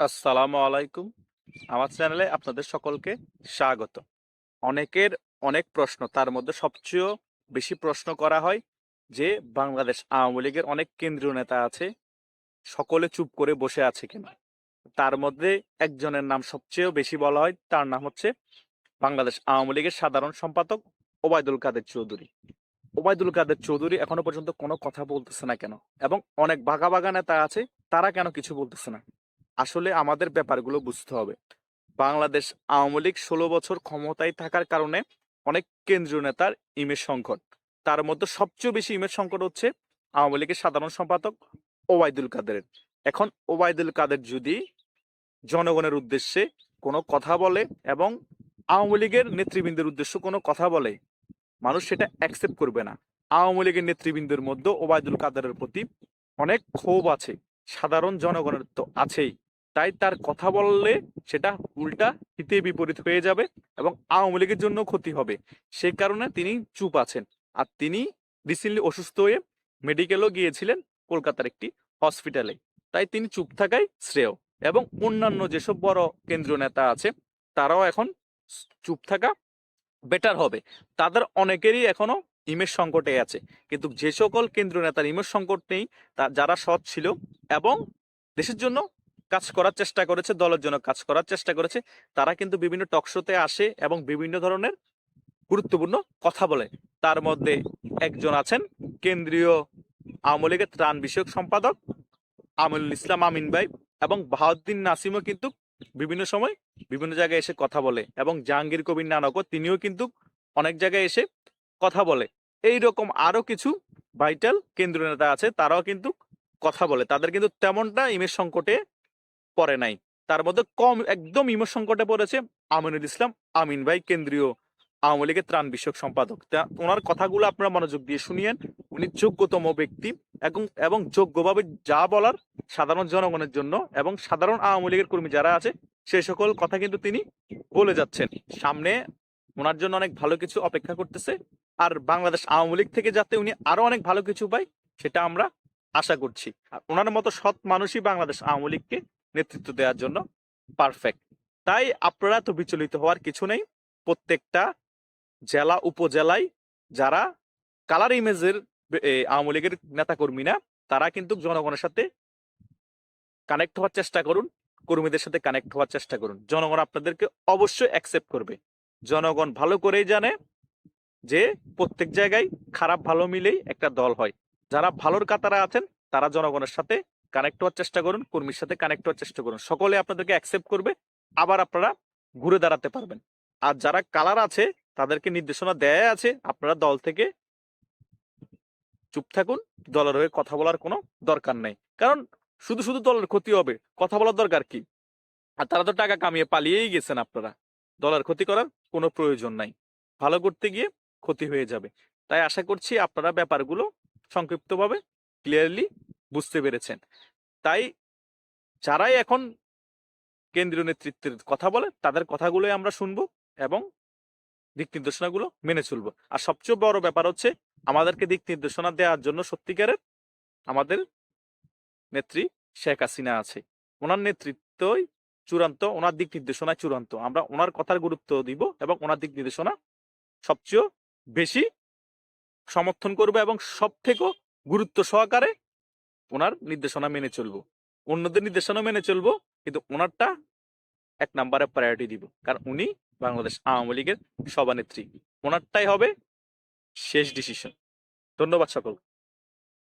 আসসালামু আলাইকুম। আমার চ্যানেলে আপনাদের সকলকে স্বাগত। অনেকের অনেক প্রশ্ন, তার মধ্যে সবচেয়ে বেশি প্রশ্ন করা হয় যে, বাংলাদেশ আওয়ামী লীগের অনেক কেন্দ্রীয় নেতা আছে, সকলে চুপ করে বসে আছে কিনা? তার মধ্যে একজনের নাম সবচেয়ে বেশি বলা হয়, তার নাম হচ্ছে বাংলাদেশ আওয়ামী লীগের সাধারণ সম্পাদক ওবায়দুল কাদের চৌধুরী। ওবায়দুল কাদের চৌধুরী এখনও পর্যন্ত কোনো কথা বলতেছে না কেন? এবং অনেক বাঘা বাঘা নেতা আছে, তারা কেন কিছু বলতেছে না? আসলে আমাদের ব্যাপারগুলো বুঝতে হবে। বাংলাদেশ আওয়ামী লীগ ষোলো বছর ক্ষমতায় থাকার কারণে অনেক কেন্দ্রীয় নেতার ইমেজ সংকট। তার মধ্যে সবচেয়ে বেশি ইমেজ সংকট হচ্ছে আওয়ামী লীগের সাধারণ সম্পাদক ওবায়দুল কাদেরের। এখন ওবায়দুল কাদের যদি জনগণের উদ্দেশ্যে কোনো কথা বলে এবং আওয়ামী লীগের নেতৃবৃন্দের উদ্দেশ্যে কোনো কথা বলে, মানুষ সেটা অ্যাকসেপ্ট করবে না। আওয়ামী লীগের নেতৃবৃন্দের মধ্যে ওবায়দুল কাদেরের প্রতি অনেক ক্ষোভ আছে। সাধারণ জনগণের তো আছেই। তাই তার কথা বললে সেটা উল্টা হিতে বিপরীত হয়ে যাবে এবং আওয়ামী লীগের জন্য ক্ষতি হবে। সে কারণে তিনি চুপ আছেন। আর তিনি রিসেন্টলি অসুস্থ হয়ে মেডিকেলও গিয়েছিলেন কলকাতার একটি হসপিটালে। তাই তিনি চুপ থাকাই শ্রেয় এবং অন্যান্য যেসব বড় কেন্দ্রীয় নেতা আছে, তারাও এখন চুপ থাকা বেটার হবে। তাদের অনেকেরই এখনও ইমেজ সংকটে আছে। কিন্তু যে সকল কেন্দ্রীয় নেতার ইমেজ সংকট নেই, তা যারা সৎ ছিল এবং দেশের জন্য কাজ করার চেষ্টা করেছে, দলের জন্য কাজ করার চেষ্টা করেছে, তারা কিন্তু বিভিন্ন টকশোতে আসে এবং বিভিন্ন ধরনের গুরুত্বপূর্ণ কথা বলে। তার মধ্যে একজন আছেন কেন্দ্রীয় আওয়ামী লীগের ত্রাণ বিষয়ক সম্পাদক আমিনুল ইসলাম আমিন ভাই এবং বাহাউদ্দিন নাসিমও কিন্তু বিভিন্ন সময় বিভিন্ন জায়গায় এসে কথা বলে এবং জাহাঙ্গীর কবির নানকও তিনিও কিন্তু অনেক জায়গায় এসে কথা বলে। এই রকম আরও কিছু ভাইটাল কেন্দ্রীয় নেতা আছে, তারাও কিন্তু কথা বলে। তাদের কিন্তু তেমনটা ইমেজ সংকটে পড়ে নাই। তার মধ্যে কম, একদম ইমেজ সংকটে পড়েছে আমিনুল ইসলাম, আমিন ভাই, কেন্দ্রীয় আওয়ামী লীগের ত্রাণ বিষয়ক সম্পাদক তা ওনার কথাগুলো আপনারা মনোযোগ দিয়ে শুনিয়েন। উনি যোগ্যতম ব্যক্তি এবং এবং যোগ্যভাবে যা বলার সাধারণ জনগণের জন্য এবং সাধারণ আওয়ামী লীগের কর্মী যারা আছে সেই সকল কথা কিন্তু তিনি বলে যাচ্ছেন। সামনে ওনার জন্য অনেক ভালো কিছু অপেক্ষা করতেছে। আর বাংলাদেশ আওয়ামী লীগ থেকে যাতে উনি আরও অনেক ভালো কিছু পায়, সেটা আমরা আশা করছি। আর ওনার মতো সৎ মানুষই বাংলাদেশ আওয়ামী লীগকে নেতৃত্ব দেওয়ার জন্য পারফেক্ট তাই আপনারা তো বিচলিত হওয়ার কিছু নেই। প্রত্যেকটা জেলা, উপজেলায় যারা কালার ইমেজের আওয়ামী লীগের নেতাকর্মীরা, তারা কিন্তু জনগণের সাথে কানেক্ট হওয়ার চেষ্টা করুন, কর্মীদের সাথে কানেক্ট হওয়ার চেষ্টা করুন। জনগণ আপনাদেরকে অবশ্যই অ্যাকসেপ্ট করবে। জনগণ ভালো করেই জানে যে প্রত্যেক জায়গায় খারাপ ভালো মিলেই একটা দল হয়। যারা ভালোর কাতারা আছেন, তারা জনগণের সাথে কানেক্ট হওয়ার চেষ্টা করুন, কর্মীর সাথে কানেক্ট হওয়ার চেষ্টা করুন। সকলে আপনাদেরকে অ্যাকসেপ্ট করবে, আবার আপনারা ঘুরে দাঁড়াতে পারবেন। আর যারা কালার আছে, তাদেরকে নির্দেশনা দেয়া আছে, আপনারা দল থেকে চুপ থাকুন, দলের হয়ে কথা বলার কোনো দরকার নেই। কারণ শুধু শুধু দলের ক্ষতি হবে, কথা বলার দরকার কি? আর তারা তো টাকা কামিয়ে পালিয়েই গেছেন আপনারা। দলের ক্ষতি করার কোনো প্রয়োজন নাই। ভালো করতে গিয়ে ক্ষতি হয়ে যাবে। তাই আশা করছি আপনারা ব্যাপারগুলো সংক্ষিপ্তভাবে ক্লিয়ারলি বুঝতে পেরেছেন। তাই যারাই এখন কেন্দ্রীয় নেতৃত্বের কথা বলে তাদের কথাগুলোই আমরা শুনব এবং দিক নির্দেশনাগুলো মেনে চলবো। আর সবচেয়ে বড় ব্যাপার হচ্ছে, আমাদেরকে দিক নির্দেশনা দেওয়ার জন্য সত্যিকারের আমাদের নেত্রী শেখ হাসিনা আছে। ওনার নেতৃত্বই চূড়ান্ত, ওনার দিক নির্দেশনা চূড়ান্ত। আমরা ওনার কথার গুরুত্ব দিব এবং ওনার দিক নির্দেশনা সবচেয়ে বেশি সমর্থন করব এবং সব থেকেও গুরুত্ব সহকারে ওনার নির্দেশনা মেনে চলবো। অন্যদের নির্দেশনা মেনে চলবো, কিন্তু ওনারটা এক নাম্বারে প্রায়োরিটি দিব। কারণ উনি বাংলাদেশ আওয়ামী লীগের সভানেত্রী। ওনারটাই হবে শেষ ডিসিশন ধন্যবাদ সকল